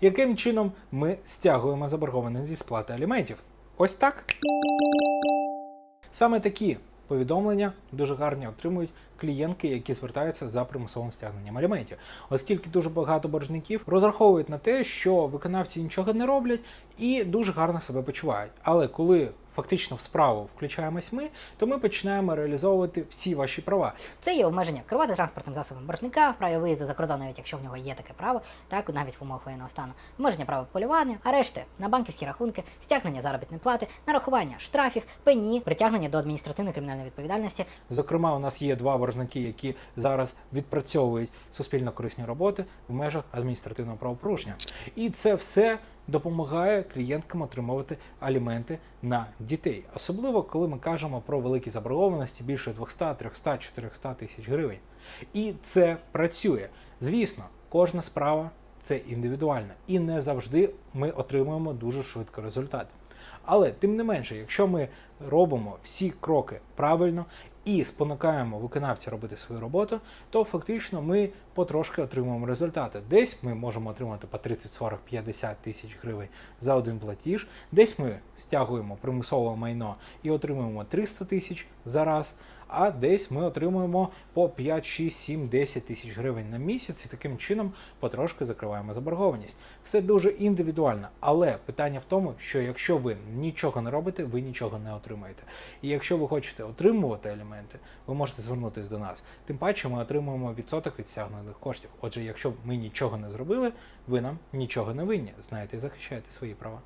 Яким чином ми стягуємо заборгованість зі сплати аліментів? Ось так. Саме такі повідомлення дуже гарні отримують клієнтки, які звертаються за примусовим стягненням аліментів, оскільки дуже багато боржників розраховують на те, що виконавці нічого не роблять і дуже гарно себе почувають. Але коли фактично в справу включаємось ми, то ми починаємо реалізовувати всі ваші права. Це є обмеження керувати транспортним засобом боржника, вправі виїзду за кордон, навіть якщо в нього є таке право, так навіть в умовах воєнного стану, обмеження права полювання, арешти на банківські рахунки, стягнення заробітної плати, нарахування штрафів, пені, притягнення до адміністративної кримінальної відповідальності, Зокрема, у нас є два боржники, які зараз відпрацьовують суспільно корисні роботи в межах адміністративного правопорушення. І це все допомагає клієнткам отримувати аліменти на дітей, особливо коли ми кажемо про великі заборгованості більше 200, 300, 400 тисяч гривень. І це працює. Звісно, кожна справа це індивідуально, і не завжди ми отримуємо дуже швидко результати. Але тим не менше, якщо ми робимо всі кроки правильно і спонукаємо виконавця робити свою роботу, то фактично ми потрошки отримуємо результати. Десь ми можемо отримати по 30, 40, 50 тисяч гривень за один платіж, десь ми стягуємо примусове майно і отримуємо 300 тисяч за раз. А десь ми отримуємо по 5, 6, 7, 10 тисяч гривень на місяць і таким чином потрошки закриваємо заборгованість. Все дуже індивідуально, але питання в тому, що якщо ви нічого не робите, ви нічого не отримаєте. І якщо ви хочете отримувати елементи, ви можете звернутися до нас. Тим паче ми отримуємо відсоток від стягнених коштів. Отже, якщо ми нічого не зробили, ви нам нічого не винні. Знаєте захищаєте свої права.